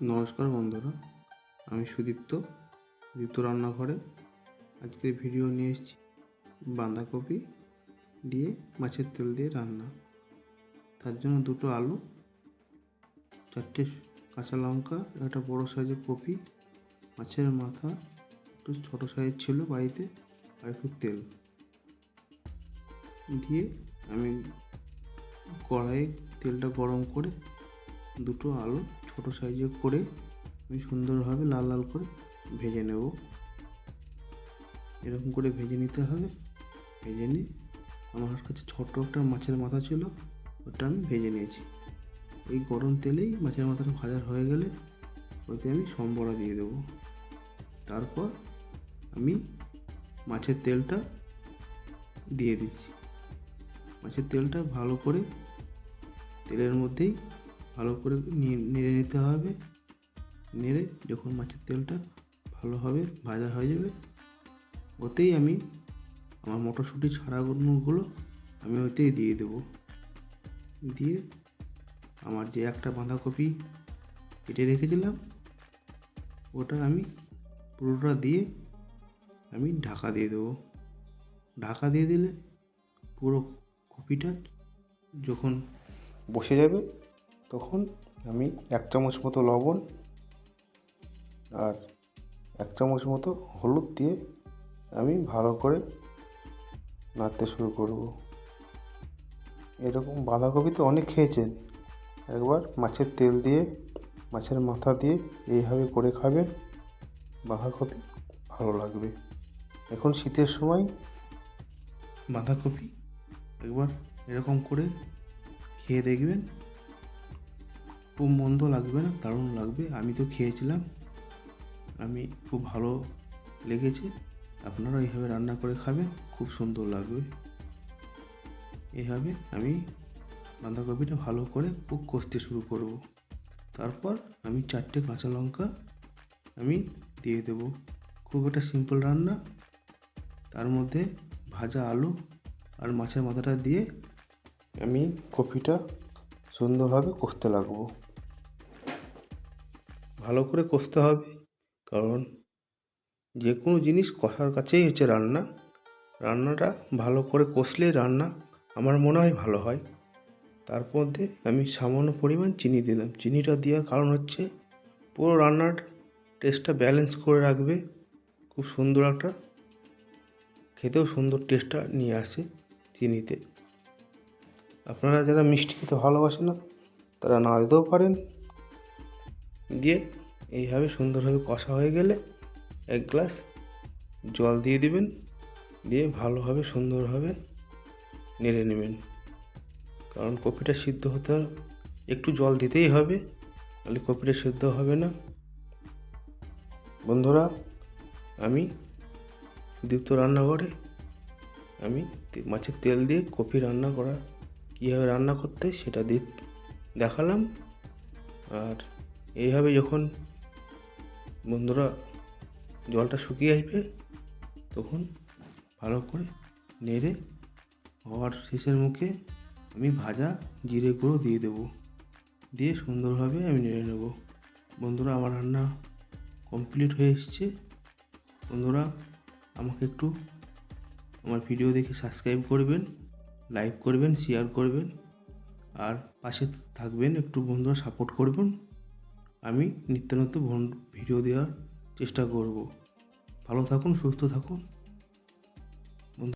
নমস্কার বন্ধুরা, আমি সুদীপ্ত সুদীপ্ত রান্নাঘরে। আজকের ভিডিও নিয়ে এসেছি বাঁধাকপি দিয়ে মাছের তেল দিয়ে রান্না। তার জন্য দুটো আলু, চারটে কাঁচা লঙ্কা, একটা বড় সাইজের কপি, মাছের মাথা, একটু ছোটো সাইজ ছিল বাড়িতে, আর একটু তেল। দিয়ে আমি কড়াইয়ে তেলটা গরম করে দুটো আলু ছোট সাইজে করে আমি সুন্দরভাবে লাল লাল করে ভেজে নেব। এরকম করে ভেজে নিতে হবে। ভেজে নিয়ে আমার কাছে ছোট একটা মাছের মাথা ছিল, ওটা আমি ভেজে নিয়েছি। এই গরম তেলেই মাছের মাথাটা ভাজা হয়ে গেলে ওতে আমি সম্বরা দিয়ে দেবো। তারপর আমি মাছের তেলটা দিয়ে দিচ্ছি। মাছের তেলটা ভালো করে তেলের মধ্যেই ভালো করে নেড়ে নিতে হবে। নেড়ে যখন মাছের তেলটা ভালোভাবে ভাজা হয়ে যাবে, ওতেই আমি আমার মটরশুঁটি ছাড়াগুলো আমি ওতেই দিয়ে দেবো। দিয়ে আমার যে একটা বাঁধাকপি কেটে রেখেছিলাম, ওটা আমি পুরোটা দিয়ে আমি ঢাকা দিয়ে দেবো। ঢাকা দিয়ে দিলে পুরো কপিটা যখন বসে যাবে তখন আমি এক চামচ মতো লবণ আর এক চামচ মতো হলুদ দিয়ে আমি ভালো করে নাড়তে শুরু করব। এরকম বাঁধাকপি তো অনেক খেয়েছেন। একবার মাছের তেল দিয়ে, মাছের মাথা দিয়ে এইভাবে করে খাবেন, বাঁধাকপি ভালো লাগবে। এখন শীতের সময় বাঁধাকপি একবার এরকম করে খেয়ে দেখবেন। খুব মন্দ লাগবে না, দারুণ লাগবে। আমি তো খেয়েছিলাম। আমি খুব ভালো লেগেছে। আপনারা এইভাবে রান্না করে খাবেন, খুব সুন্দর লাগবে। এইভাবে আমি বাঁধাকপিটা ভালো করে খুব কষতে শুরু করব। তারপর আমি চারটে কাঁচা লঙ্কা আমি দিয়ে দেব। খুব একটা সিম্পল রান্না। তার মধ্যে ভাজা আলু আর মাছের মাথাটা দিয়ে আমি কপিটা সুন্দরভাবে কষতে লাগবো। ভালো করে কষতে হবে। কারণ যে কোনো জিনিস কষার কাছেই হচ্ছে রান্না। রান্নাটা ভালো করে কষলেই রান্না আমার মনে হয় ভালো হয়। তার মধ্যে আমি সামান্য পরিমাণ চিনি দিলাম। চিনিটা দেওয়ার কারণ হচ্ছে পুরো রান্নার টেস্টটা ব্যালেন্স করে রাখবে। খুব সুন্দর একটা, খেতেও সুন্দর টেস্টটা নিয়ে আসে চিনিতে। আপনারা যারা মিষ্টি খেতে ভালোবাসে না, তারা না দিতেও পারেন। দিয়ে এইভাবে সুন্দরভাবে কষা হয়ে গেলে এক গ্লাস জল দিয়ে দিবেন, দিয়ে ভালোভাবে সুন্দরভাবে নেড়ে নেবেন। কারণ কপিটা সিদ্ধ হতে একটু জল দিতেই হবে, তাহলে কপিটা সিদ্ধ হবে না। বন্ধুরা, আমি দীপ্ত রান্নাঘরে আমি মাছের তেল দিয়ে কপি রান্না করা, কীভাবে রান্না করতে সেটা দিয়ে দেখালাম। আর এইভাবে যখন বন্ধুরা জলটা শুকিয়ে আসবে, তখন ভালো করে নেড়ে হওয়ার শেষের মুখে আমি ভাজা জিরে গুঁড়ো দিয়ে দেবো। দিয়ে সুন্দরভাবে আমি নেড়ে নেব। বন্ধুরা, আমার রান্না কমপ্লিট হয়ে এসছে। বন্ধুরা, আমাকে একটু আমার ভিডিও দেখে সাবস্ক্রাইব করবেন লাইক করবেন শেয়ার করবেন, আর পাশে থাকবেন, একটু বন্ধুরা সাপোর্ট করবেন। আমি নিত্য নতুন ভিডিও দেওয়ার চেষ্টা করব। ভালো থাকুন সুস্থ থাকুন।